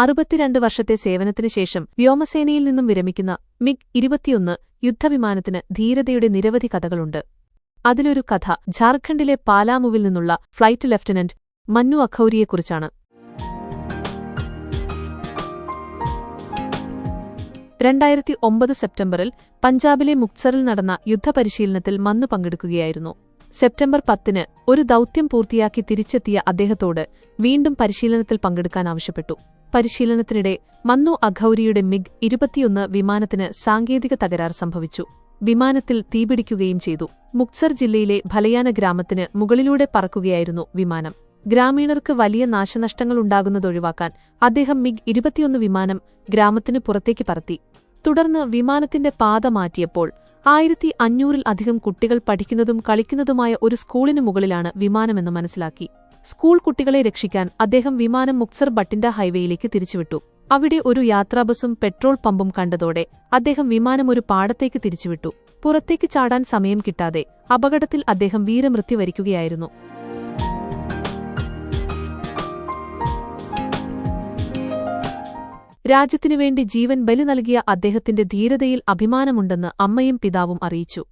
അറുപത്തിരണ്ട് വർഷത്തെ സേവനത്തിന് ശേഷം വ്യോമസേനയിൽ നിന്നും വിരമിക്കുന്ന മിഗ് ഇരുപത്തിയൊന്ന് യുദ്ധവിമാനത്തിന് ധീരതയുടെ നിരവധി കഥകളുണ്ട്. അതിലൊരു കഥ ഝാർഖണ്ഡിലെ പാലാമുവിൽ നിന്നുള്ള ഫ്ലൈറ്റ് ലഫ്റ്റനന്റ് മന്നു അഖൌരിയെക്കുറിച്ചാണ്. രണ്ടായിരത്തി ഒമ്പത് സെപ്റ്റംബറിൽ പഞ്ചാബിലെ മുക്സറിൽ നടന്ന യുദ്ധപരിശീലനത്തിൽ മന്നു പങ്കെടുക്കുകയായിരുന്നു. സെപ്റ്റംബർ പത്തിന് ഒരു ദൗത്യം പൂർത്തിയാക്കി തിരിച്ചെത്തിയ അദ്ദേഹത്തോട് വീണ്ടും പരിശീലനത്തിൽ പങ്കെടുക്കാൻ ആവശ്യപ്പെട്ടു. പരിശീലനത്തിനിടെ മന്നു അഖൌരിയുടെ മിഗ് ഇരുപത്തിയൊന്ന് വിമാനത്തിന് സാങ്കേതിക തകരാർ സംഭവിച്ചു. വിമാനത്തിൽ തീപിടിക്കുകയും ചെയ്തു. മുക്സർ ജില്ലയിലെ ഭലയാന ഗ്രാമത്തിന് മുകളിലൂടെ പറക്കുകയായിരുന്നു വിമാനം. ഗ്രാമീണർക്ക് വലിയ നാശനഷ്ടങ്ങൾ നാശനഷ്ടങ്ങളുണ്ടാകുന്നതൊഴിവാക്കാൻ അദ്ദേഹം മിഗ് ഇരുപത്തിയൊന്ന് വിമാനം ഗ്രാമത്തിന് പുറത്തേക്ക് പറത്തി. തുടർന്ന് വിമാനത്തിന്റെ പാത മാറ്റിയപ്പോൾ ആയിരത്തി അഞ്ഞൂറിൽ അധികം കുട്ടികൾ പഠിക്കുന്നതും കളിക്കുന്നതുമായ ഒരു സ്കൂളിനു മുകളിലാണ് വിമാനമെന്ന് മനസ്സിലാക്കി. സ്കൂൾ കുട്ടികളെ രക്ഷിക്കാൻ അദ്ദേഹം വിമാനം മുക്സർ ബട്ടിൻഡ ഹൈവേയിലേക്ക് തിരിച്ചുവിട്ടു. അവിടെ ഒരു യാത്രാബസും പെട്രോൾ പമ്പും കണ്ടതോടെ അദ്ദേഹം വിമാനം ഒരു പാടത്തേക്ക് തിരിച്ചുവിട്ടു. പുറത്തേക്ക് ചാടാൻ സമയം കിട്ടാതെ അപകടത്തിൽ അദ്ദേഹം വീരമൃത്യു വരിക്കുകയായിരുന്നു. രാജ്യത്തിനുവേണ്ടി ജീവൻ ബലി നൽകിയ അദ്ദേഹത്തിന്റെ ധീരതയിൽ അഭിമാനമുണ്ടെന്ന് അമ്മയും പിതാവും അറിയിച്ചു.